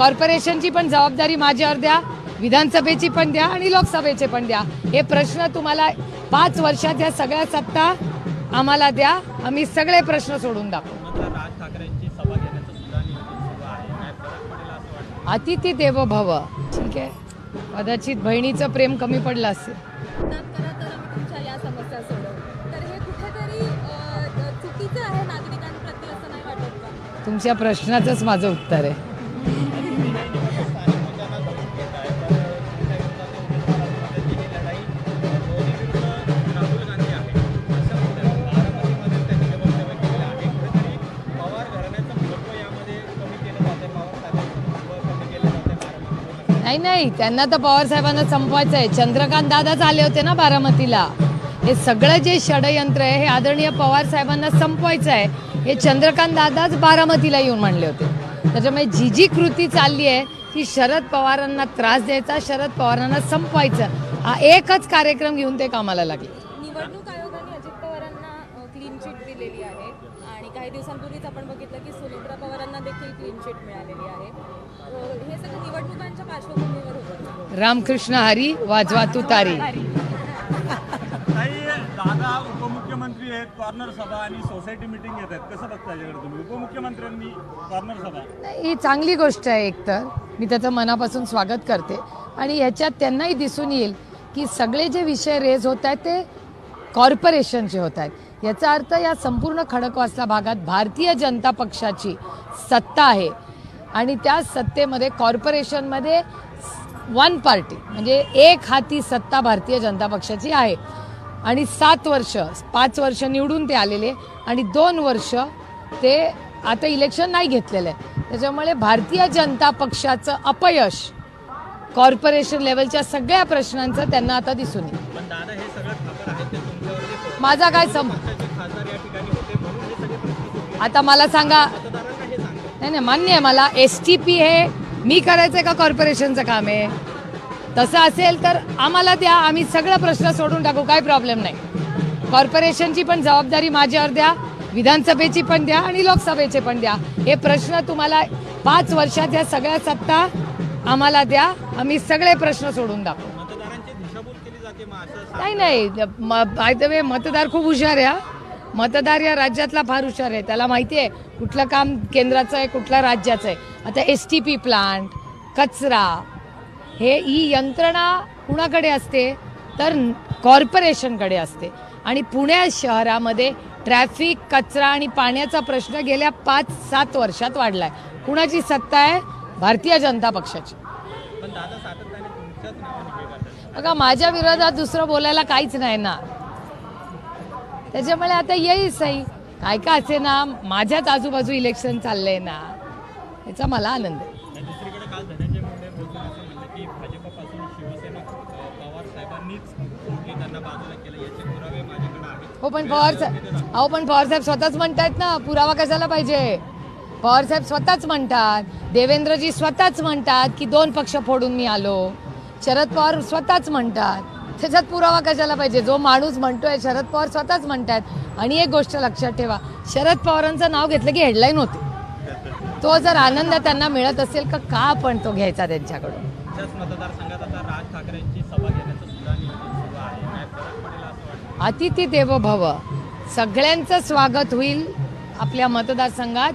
कॉर्पोरेशनची पण जबाबदारी माझ्यावर द्या विधानसभेची पण द्या आणि लोकसभेचे पण द्या. हे प्रश्न तुम्हाला पाच वर्षात या सगळ्या सत्ता आम्हाला द्या आम्ही सगळे प्रश्न सोडून दाखवू. अतिथी देव भव ठीक आहे. कदाचित बहिणीचं प्रेम कमी पडलं असेल. मतदान करा तर आम्ही तुमच्या या समस्या सोडवू. तर हे कुठेतरी अ, चुकीचं आहे नागरिकांप्रती असं नाही वाटत का? तुमच्या प्रश्नाचंच माझं उत्तर आहे. नाही नाही. त्यांना तर पवार साहेबांना संपवायचं आहे. चंद्रकांत दादाच आले होते ना बारामतीला. हे सगळं जे षडयंत्र आहे हे आदरणीय पवार साहेबांना संपवायचं आहे. हे चंद्रकांत दादाच बारामतीला येऊन म्हणले होते. त्याच्यामुळे जी जी कृती चालली आहे ती शरद पवारांना त्रास द्यायचा शरद पवारांना संपवायचं. हा एकच कार्यक्रम घेऊन ते कामाला लागले निवडणूक आयोगाने अजित पवारांना क्लीन चिट दिलेली आहे आणि काही दिवसांपूर्वीच आपण बघितलं की सुनेत्रा पवारांना देखील क्लीन चिट मिळालेली आहे. हे सगळं निवडणुकांच्या पार्श्वभूमीवर होतं. रामकृष्ण हरी वाजवा तू तारी. काही दादा उपमुख्यमंत्री आहेत कॉर्नर सभा आणि सोसायटी मिटिंग घेत आहेत. कसं बघता याच्याकडे तुम्ही? उपमुख्यमंत्र्यांनी कॉर्नर सभा. ही चांगली गोष्ट आहे एकतर मी त्याचं मनापासून स्वागत करते. आणि ह्याच्यात त्यांनाही दिसून येईल की सगळे जे विषय रेज होत आहेत ते कॉर्पोरेशनचे होत आहेत. याचा अर्थ या संपूर्ण खडकवासला भागात भारतीय जनता पक्षाची सत्ता आहे. आणि त्या सत्तेमध्ये कॉर्पोरेशनमध्ये वन पार्टी म्हणजे एक हाती सत्ता भारतीय जनता पक्षाची आहे. आणि सात वर्ष पाच वर्ष निवडून ते आलेले आणि दोन वर्ष ते आता इलेक्शन नाही घेतलेलं. आहे त्याच्यामुळे भारतीय जनता पक्षाचं अपयश कॉर्पोरेशन लेवलच्या सगळ्या प्रश्नांचं त्यांना आता दिसून येईल. माझा काय सम आता मला सांगा. नाही नाही मान्य आहे मला. एस टी पी हे मी करायचं का कॉर्पोरेशनचं काम आहे? तसं असेल तर आम्हाला द्या. आम्ही सगळं प्रश्न सोडून टाकू. काही प्रॉब्लेम नाही. कॉर्पोरेशनची पण जबाबदारी माझ्यावर द्या. विधानसभेची पण द्या आणि लोकसभेचे पण द्या. हे प्रश्न तुम्हाला पाच वर्षात या सगळ्या सत्ता आम्हाला द्या. आम्ही सगळे प्रश्न सोडून असं नाही नाही. बाय द वे मतदार खूप हुशार आहे. मतदार या राज्यातला फार हुशार आहे. त्याला माहिती आहे कुठलं काम केंद्राचं आहे कुठलं राज्याचं आहे. आता एस टी पी प्लांट कचरा हे ही यंत्रणा कुणाकडे असते? तर कॉर्पोरेशनकडे असते. आणि पुण्या शहरामध्ये ट्रॅफिक कचरा आणि पाण्याचा प्रश्न गेल्या पाच सात वर्षात वाढलाय. कुणाची सत्ता आहे? भारतीय जनता पक्षाची. बघा माझ्या विरोधात दुसरं बोलायला काहीच नाही ना. त्याच्यामुळे आता येईल सही काय का असे ना माझ्याच आजूबाजू इलेक्शन चाललंय ना याचा मला आनंद आहे. आणि दुसरीकडे काल धनंजय मुंडे बोलून असं म्हणलं की भाजपपासून शिवसेना अ, पवार साहेबांनीच फोडली त्यांना बाजूला केलं याचे पुरावे माझ्याकडे आहेत. हो पण पवार साहेब अहो पण पवार साहेब स्वतःच म्हणतायत ना पुरावा कशाला पाहिजे? पवार साहेब स्वतःच म्हणतात देवेंद्रजी स्वतःच म्हणतात की दोन पक्ष फोडून मी आलो. शरद पवार स्वतःच म्हणतात. त्याच्यात पुरावा कशाला पाहिजे? जो माणूस म्हणतोय शरद पवार स्वतःच म्हणतात आणि एक गोष्ट लक्षात ठेवा शरद पवारांचं नाव घेतलं की हेडलाईन होते. तो जर आनंद त्यांना मिळत असेल का का पण तो घ्यायचा त्यांच्याकडून? अतिथी देवो भव सगळ्यांचं स्वागत होईल आपल्या मतदारसंघात.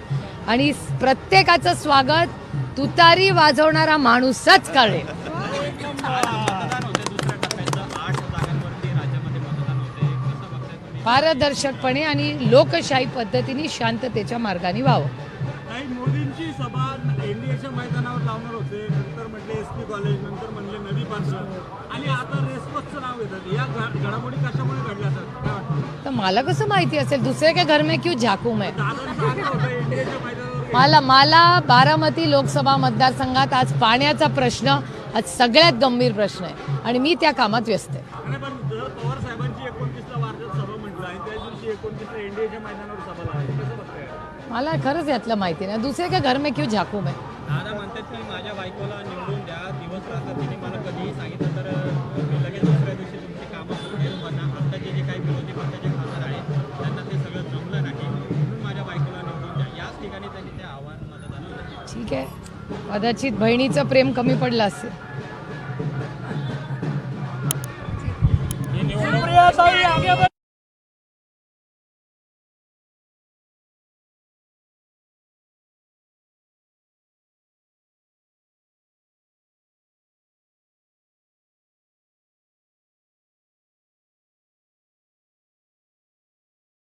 आणि प्रत्येकाचं स्वागत तुतारी वाजवणारा माणूसच करेल पारदर्शकपणे आणि लोकशाही पद्धतीने शांततेच्या मार्गाने व्हावं. काही मोदींची सभा एनडीएच्या मैदानावर लावणार होते. नंतर एस पी कॉलेज नंतर म्हणले नदी पात्र आणि आता रेसकोसचं नाव घेतात या घडामोडी कशामुळे घडल्या काय वाटतं? तर मला कसं माहिती असेल? दुसरे के घर में क्यों झाकू मैं? मैदानावर. मला मला बारामती लोकसभा मतदारसंघात आज पाण्याचा प्रश्न आज सगळ्यात गंभीर प्रश्न आहे. आणि मी त्या कामात व्यस्त आहे. एकोणतीसला एनडीएच्या मैदानावर सभा लावायची. कसं बघताय? मला खरंच यातलं माहिती नाही. दुसरे के घर में क्यों झाकू मैं? दादा म्हणतात की माझ्या बायकोला निवडून द्या. दिवस रात्र तिने मला कधीही सांगितलं तर मी लगेच दुसऱ्या दिवशी तुमची कामं करेल पण आत्ताचे जे काही विरोधी पक्षाचे खासदार आहेत त्यांना ते सगळं जमलं नाही. म्हणून माझ्या बायकोला निवडून द्या. याच ठिकाणी त्यांनी ते आव्हान मतदानाला. ठीक आहे. कदाचित बहिणीचं प्रेम कमी पडलं असेल. सुप्रिया ताई आगे